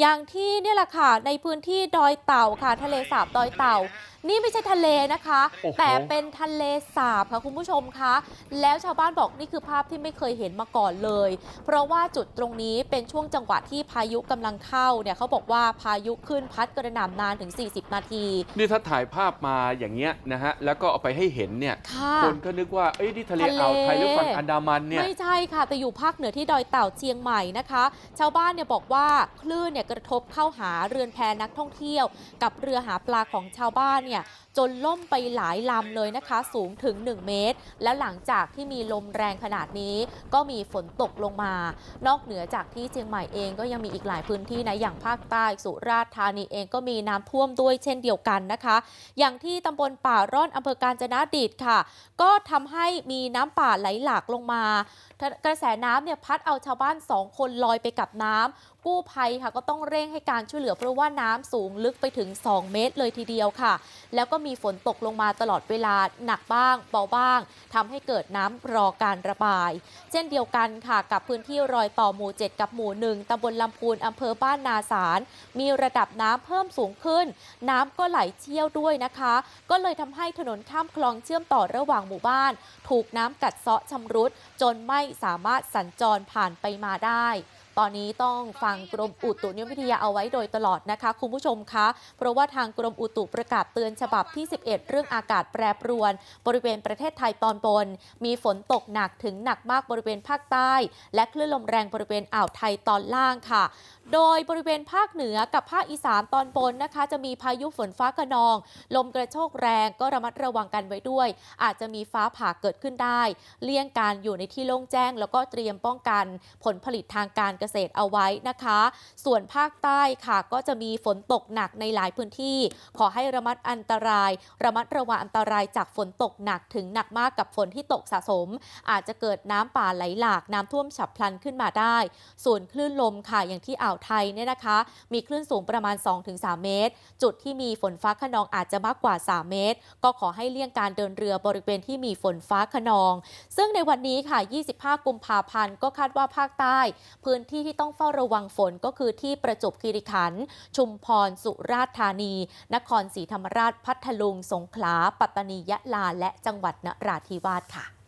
อย่างที่เนี่ยแหละค่ะในพื้นที่ดอยเต่าค่ะ ทะเลสาบดอยเต่า นี่ไม่ใช่ทะเลนะคะ โอ้โห แต่เป็นทะเลสาบค่ะคุณผู้ชมคะแล้วชาวบ้านบอกนี่คือภาพที่ไม่เคยเห็นมาก่อนเลย เพราะว่าจุดตรงนี้เป็นช่วงจังหวะที่พายุกำลังเข้าเนี่ยเขาบอกว่าพายุขึ้นพัดกระหน่ำนานถึง 40 นาที นี่ถ้าถ่ายภาพมาอย่างเงี้ยนะฮะ แล้วก็เอาไปให้เห็นเนี่ย ค่ะ คนก็นึกว่า เอ้ยนี่ทะเลทะเล อ่าวไทยหรือฝั่งอันดามันเนี่ย ไม่ใช่ค่ะ แต่อยู่ภาคเหนือที่ดอยเต่าเชียงใหม่นะคะ ชาวบ้านเนี่ยบอกว่าคลื่นเนี่ยกระทบเข้าหาเรือนแพนักท่องเที่ยว กับเรือหาปลาของชาวบ้านเนี่ยจนล่มไปหลายลำเลยนะคะ สูงถึง 1 เมตร และหลังจากที่มีลมแรงขนาดนี้ ก็มีฝนตกลงมา นอกเหนือจากที่เชียงใหม่เองก็ยังมีอีกหลายพื้นที่นะอย่างภาคใต้สุราษฎร์ธานีเองก็มีน้ำท่วมด้วยเช่นเดียวกันนะคะ อย่างที่ตำบลป่าร่อนอำเภอการจนดิตค่ะ ก็ทำให้มีน้ำป่าไหลหลากลงมา กระแสน้ำเนี่ยพัดเอาชาวบ้านสองคนลอยไปกับน้ำ กู้ภัยค่ะก็ต้องเร่งให้การช่วยเหลือเพราะว่าน้ำสูงลึกไปถึง 2 เมตรเลยทีเดียวค่ะ แล้วก็มีฝนตกลงมาตลอดเวลาหนักบ้างเบาบ้างทำให้เกิดน้ำรอการระบาย เช่นเดียวกันค่ะกับพื้นที่รอยต่อหมู่ 7 กับหมู่หนึ่งตำบลลำพูนอำเภอบ้านนาสาร มีระดับน้ำเพิ่มสูงขึ้น น้ำก็ไหลเชี่ยวด้วยนะคะ ก็เลยทำให้ถนนข้ามคลองเชื่อมต่อระหว่างหมู่บ้าน ถูกน้ำกัดเซาะชำรุดจนไม่สามารถสัญจรผ่านไปมาได้ ตอนนี้ต้องฟังกรมอุตุนิยมวิทยาเอาไว้โดยตลอดนะคะ คุณผู้ชมคะ เพราะว่าทางกรมอุตุประกาศเตือนฉบับที่ 11 เรื่องอากาศแปรปรวน บริเวณประเทศไทยตอนบน มีฝนตกหนักถึงหนักมากบริเวณภาคใต้ และคลื่นลมแรงบริเวณอ่าวไทยตอนล่างค่ะ โดยบริเวณภาคเหนือกับภาคอีสานตอนบนนะคะ จะมีพายุฝนฟ้าขนอง ลมกระโชกแรงก็ระมัดระวังกันไว้ด้วย อาจจะมีฟ้าผ่าเกิดขึ้นได้ เลี่ยงการอยู่ในที่โล่งแจ้ง แล้วก็เตรียมป้องกันผลผลิตทางการเกษตรเอาไว้นะคะ ส่วนภาคใต้ค่ะก็จะมีฝนตกหนักในหลายพื้นที่ ขอให้ระมัดอันตราย ระมัดระวังอันตรายจากฝนตกหนักถึงหนักมากกับฝนที่ตกสะสม อาจจะเกิดน้ำป่าไหลหลากน้ำท่วมฉับพลันขึ้นมาได้ ส่วนคลื่นลมค่ะอย่างที่อ่าวไทยเนี่ยนะคะ มีคลื่นสูงประมาณ 2-3 เมตร จุดที่มีฝนฟ้าขนองอาจจะมากกว่า 3 เมตร ก็ขอให้เลี่ยงการเดินเรือบริเวณที่มีฝนฟ้าขนอง ซึ่งในวันนี้ค่ะ 25 กุมภาพันธ์ก็คาดว่าภาคใต้ พื้นที่ที่ต้องเฝ้าระวังฝนก็คือที่ประจวบคีรีขันธ์ชุมพร สุราษฎร์ธานี นครศรีธรรมราช พัทลุง สงขลา ปัตตานี ยะลา และจังหวัดนราธิวาสค่ะ